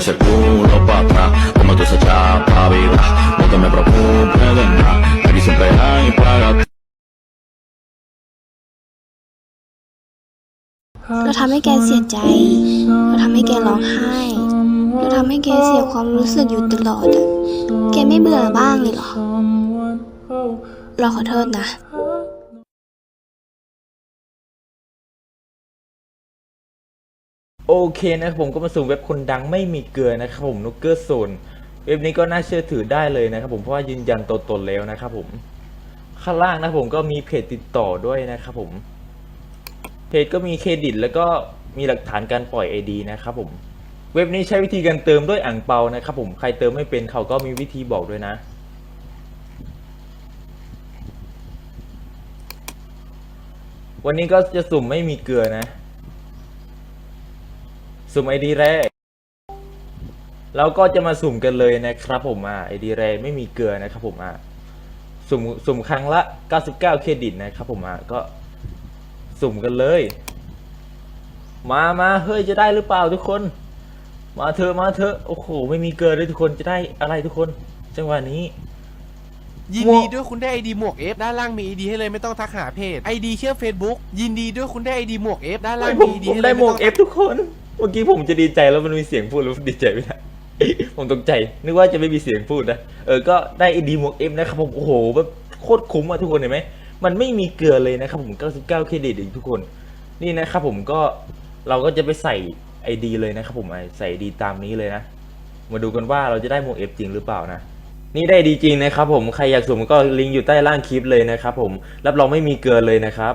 que moverme ese culo pa' atrás Como tú esa chapa, vida No te me preocupes de nada Aquí siempre hay para เราทำให้แกเสียใจ เราทำให้แกร้องไห้ เราทำให้แกเสียความรู้สึกอยู่ตลอดอะแกไม่เบื่อบ้างเลยเหรอ เราขอโทษนะ โอเคนะครับผมก็มาสู่เว็บคนดังไม่มีเกลือนะครับผมนุกเกอร์โซนเว็บนี้ก็น่าเชื่อถือได้เลยนะครับผมเพราะว่ายืนยันตัวตนแล้วนะครับผมข้างล่างนะครับผมก็มีเพจติดต่อด้วยนะครับผมเพจก็มีเครดิต แล้วก็มีหลักฐานการปล่อย ID นะครับผมเว็บนี้ใช้วิธีการเติมด้วยอ่างเปานะครับผมใครเติมไม่เป็นเขาก็มีวิธีบอกด้วยนะ วันนี้ก็จะสุ่มไม่มีเกลือนะ สุ่มไอดีแรก เราก็จะมาสุ่มกันเลยนะครับผมอะไอดีแรกไม่มีเกลือนะครับผมอะสุ่มสุ่มครั้งละ 99 เครดิตนะครับผมอะก็สุ่มกันเลย มามาเฮ้ยจะได้หรือเปล่าทุกคน มาเถอะมาเถอะโอ้โหไม่มีเกลือเลยทุกคนจะได้อะไรทุกคน จังหวะนี้ ยินดีด้วยคุณได้ไอดีหมวก F ด้านล่างมีไอดีให้เลยไม่ต้องทักหาเพจไอดีเชื่อ Facebook ยินดีด้วยคุณได้ไอดีหมวก F ด้านล่างผมีมไอดีผมให้เลได้ยหมวกไต้งเอฟทุกคน เมื่อกี้ผมจะดีใจแล้วมันมีเสียงพูดแล้วดีใจไม่ได้ ผมตกใจ นึกว่าจะไม่มีเสียงพูดนะ เออ ก็ได้ไอดีหมวกเอฟนะครับผมโอ้โหแบบโคตรคุ้มอะทุกคนเห็นไหม มันไม่มีเกลือเลยนะครับผม 99 เครดิตเองทุกคน นี่นะครับผมก็เราก็จะไปใส่ไอดีเลยนะครับผมใส่ดีตามนี้เลยนะ มาดูกันว่าเราจะได้หมวกเอฟจริงหรือเปล่านะนี่ได้ดีจริงนะครับผม ใครอยากสุ่มก็ลิงก์อยู่ใต้ล่างคลิปเลยนะครับผม รับรองไม่มีเกลือเลยนะครับ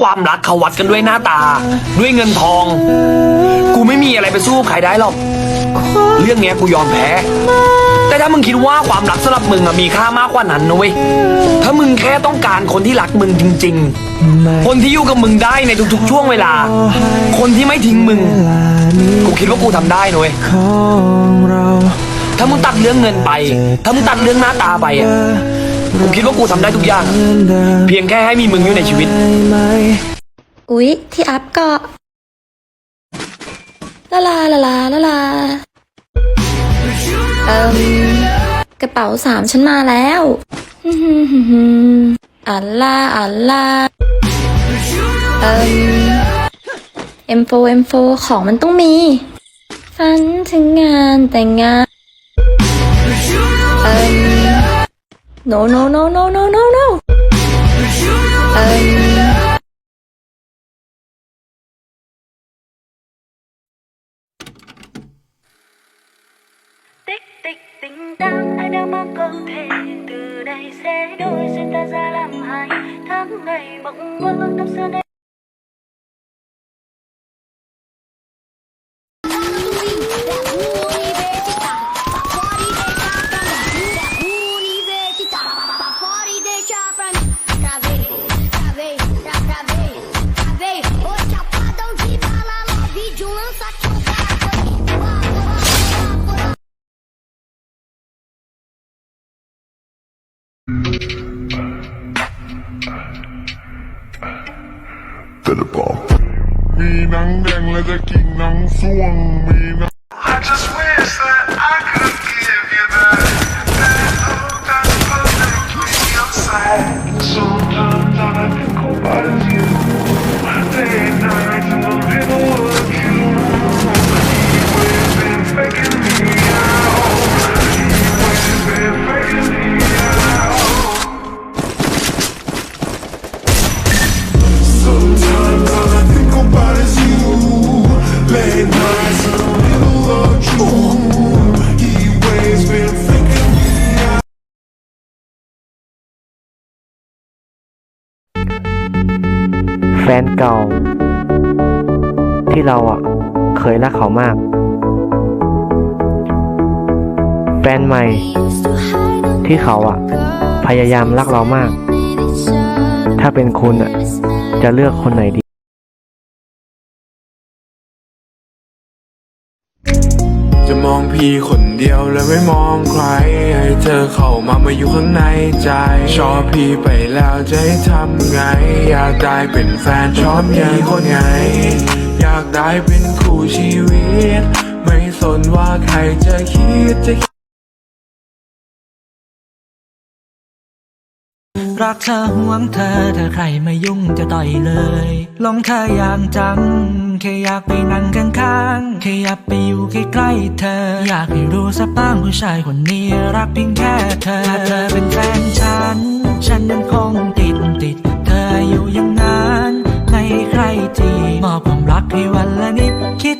ความรักเขาวัดกันด้วยหน้าตา ด้วยเงินทอง กูไม่มีอะไรไปสู้ใครได้หรอก เรื่องเนี้ยกูยอมแพ้ แต่ถ้ามึงคิดว่าความรักสำหรับมึงอะมีค่ามากกว่านั้นนะเว้ย ถ้ามึงแค่ต้องการคนที่รักมึงจริง ๆ คนที่อยู่กับมึงได้ในทุกๆ ช่วงเวลา คนที่ไม่ทิ้งมึง กูคิดว่ากูทำได้นะเว้ย ถ้ามึงตัดเรื่องเงินไป ถ้ามึงตัดเรื่องหน้าตาไปอะ กูคิดว่ากูทำได้ทุกอย่าง เพียงแค่ให้มีมึงอยู่ในชีวิต อุ๊ย ที่อัพก็ลาลาลาลาลาลาเอิมกระเป๋าสามฉันมาแล้วฮึ่มฮึ่มฮึ่มฮึ่มอัลลาอัลลาเอิมเอ็มโฟเอ็มโฟของมันต้องมีฝันถึงงานแต่งงานเอิม No no no no no no no. Um... Tích tích tình đang ai đang mang cơ thể từ nay sẽ đôi duyên ta ra làm hai tháng ngày mộng mơ, năm xưa đây นังแดงและจะกินนังส่วงมีนัง นเก่า ที่เราอะ เคยรักเขามาก แฟนใหม่ ที่เขาอะ พยายามรักเรามาก ถ้าเป็นคุณอะ จะเลือกคนไหนดีจะมองพี่คน เดียวแล้วไม่มองใคร ให้เธอเข้ามามาอยู่ข้างในใจ ชอบพี่ไปแล้วจะให้ทำไง อยากได้เป็นแฟนชอบพี่คนไง อยากได้เป็นคู่ชีวิต ไม่สนว่าใครจะคิดจะรักเธอห่วงเธอเธอใครไมายุ่งจะต่อยเลยหลงเธออย่างจัง แค่อยากไปนั่งข้างๆ แค่อยากไปอยู่ใกล้ๆเธอ อยากให้รู้สักบ้างผู้ชายคนนี้รักเพียงแค่เธอถ้าเธอเป็นแฟนฉัน ฉันนั้นคงติดติด เธออยู่อย่างนั้น ไม่ให้ใครทีมอบความรักให้วันละนิดคิด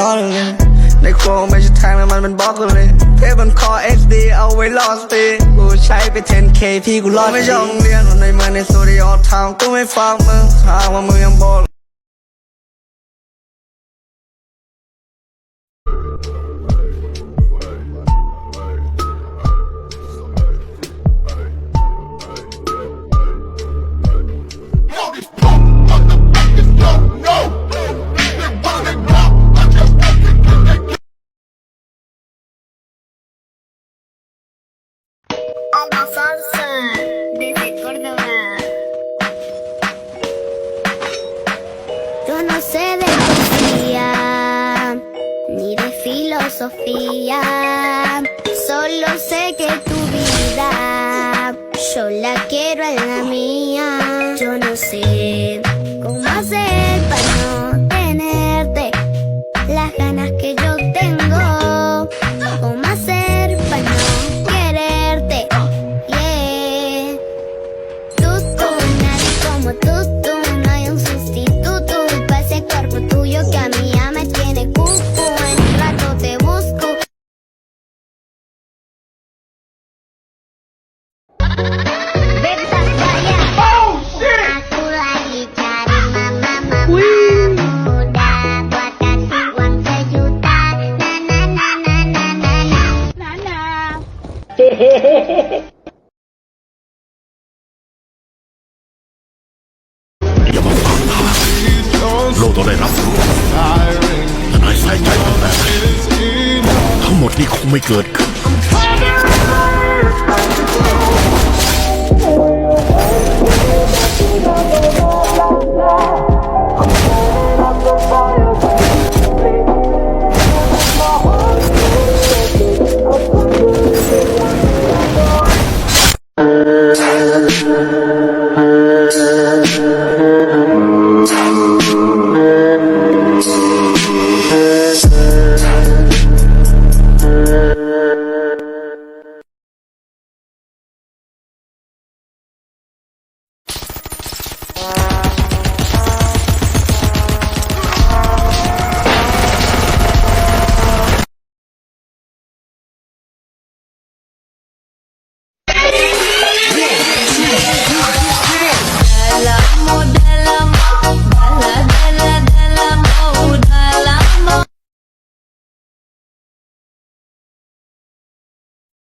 ล้อเลยในโครงไม่ใช่แทงแล้วมันเป็นบล็อกเลย เทปบนคอ HD เอาไว้รอสตีกูใช้ไป 10k พี่กูรอดไม่ช่องเรียนในเมืองในสตูดิโอทาวกูไม่ฟังมึงหากว่ามึงยังบอก อย่ามาฟังนะโลกต้องได้รับรู้ทนายใส่ใจตั้งแต่ทั้งหมดนี้คงไม่เกิดขึ้น